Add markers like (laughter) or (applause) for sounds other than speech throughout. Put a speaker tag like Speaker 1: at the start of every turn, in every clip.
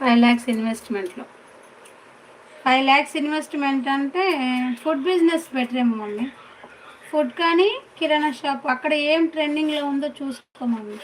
Speaker 1: Five lakhs ఇన్వెస్ట్మెంట్లో. Five lakhs investment అంటే food business better ఏమో ఫుడ్ కానీ కిరాణా షాప్ అక్కడ ఏం ట్రెండింగ్లో ఉందో చూసుకోమండి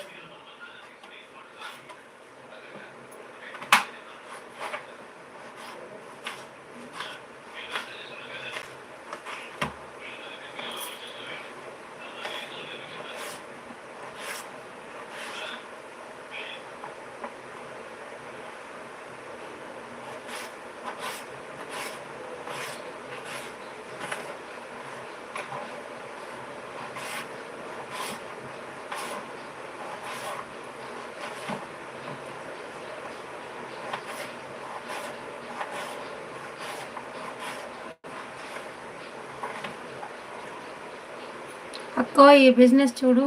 Speaker 1: అక్కో ఈ బిజినెస్ చూడు.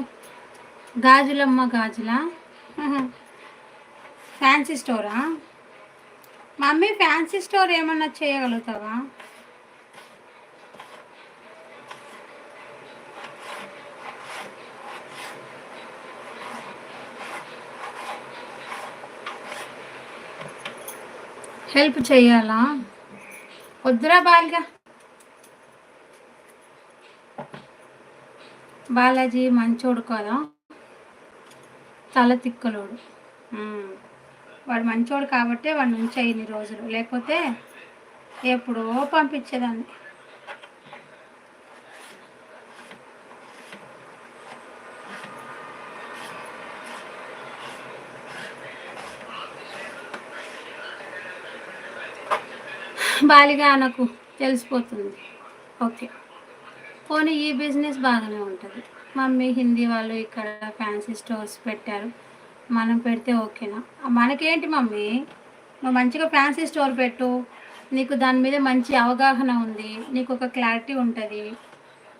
Speaker 1: గాజులమ్మ గాజులా? (laughs) ఫ్యాన్సీ స్టోరా మమ్మీ ఫ్యాన్సీ స్టోర్ ఏమన్నా చేయగలుగుతావా? హెల్ప్ చేయాలా? వద్దురా బాలిగా. బాలాజీ మంచోడు కదా. తల తిక్కలోడు. వాడు మంచోడు కాబట్టే వాడు నుంచి ఇన్ని రోజులు. లేకపోతే ఎప్పుడో పంపించేదాన్ని. బాలిగా నాకు తెలిసిపోతుంది. ఓకే. పోనీ ఈ బిజినెస్ బాగానే ఉంటుంది. మమ్మీ హిందీ వాళ్ళు ఇక్కడ ఫ్యాన్సీ స్టోర్స్ పెట్టారు. మనం పెడితే ఓకేనా? మనకేంటి మమ్మీ? నువ్వు మంచిగా ఫ్యాన్సీ స్టోర్ పెట్టు. నీకు దాని మీద మంచి అవగాహన ఉంది. నీకు ఒక క్లారిటీ ఉంటుంది.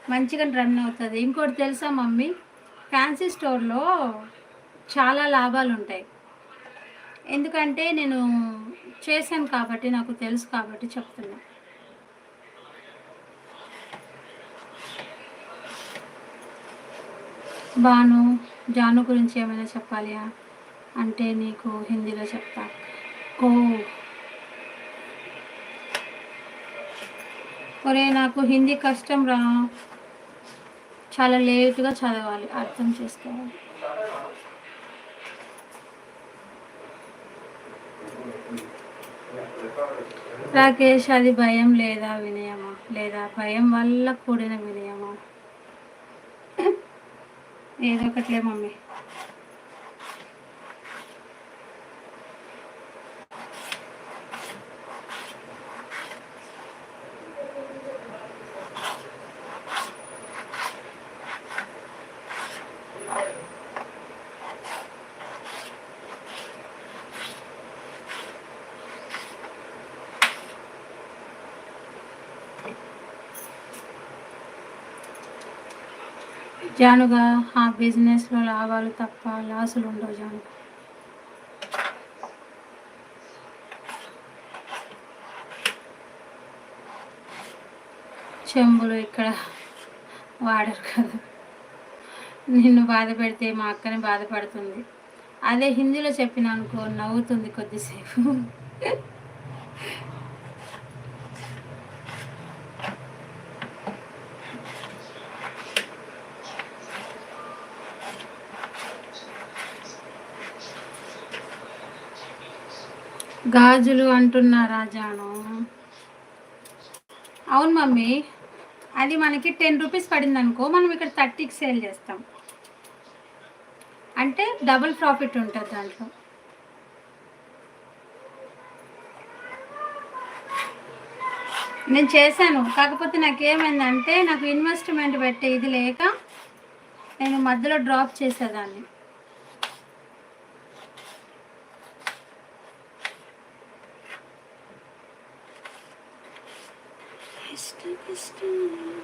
Speaker 1: మంచిగా రన్ అవుతుంది. ఇంకోటి తెలుసా మమ్మీ? ఫ్యాన్సీ స్టోర్లో చాలా లాభాలు ఉంటాయి. ఎందుకంటే నేను చేశాను కాబట్టి నాకు తెలుసు కాబట్టి చెప్తున్నాను బాను జాను గురించి ఏమైనా చెప్పాలి అంటే నీకు హిందీలో చెప్తా. ఓ. ఒరే నాకు హిందీ కష్టం రా. చాలా లేటుగా చదవాలి అర్థం చేసుకోవాలి. రాకేష్ అది భయం లేదా వినయమా? లేదా భయం వల్ల కూడిన వినయమా? ఏదో ఒకట్లే మమ్మీ జానుగా ఆ బిజినెస్లో లాభాలు తప్ప లాసులు ఉండవు జాను. చెంబులు ఇక్కడ వాడరు కదా. నిన్ను బాధ పెడితే మా అక్కని బాధపడుతుంది అదే హిందీలో చెప్పిన అనుకో నవ్వుతుంది కొద్దిసేపు. గాజులు అంటున్నారా జాను అవును మమ్మీ అది మనకి టెన్ రూపీస్ పడింది అనుకో మనం ఇక్కడ థర్టీకి సేల్ చేస్తాం. అంటే డబుల్ ప్రాఫిట్ ఉంటుంది దాంట్లో. నేను చేశాను కాకపోతే నాకు ఏమైందంటే నాకు ఇన్వెస్ట్మెంట్ పెట్టే ఇది లేక నేను మధ్యలో డ్రాప్ చేసేదాన్ని. Kiss, kiss, kiss.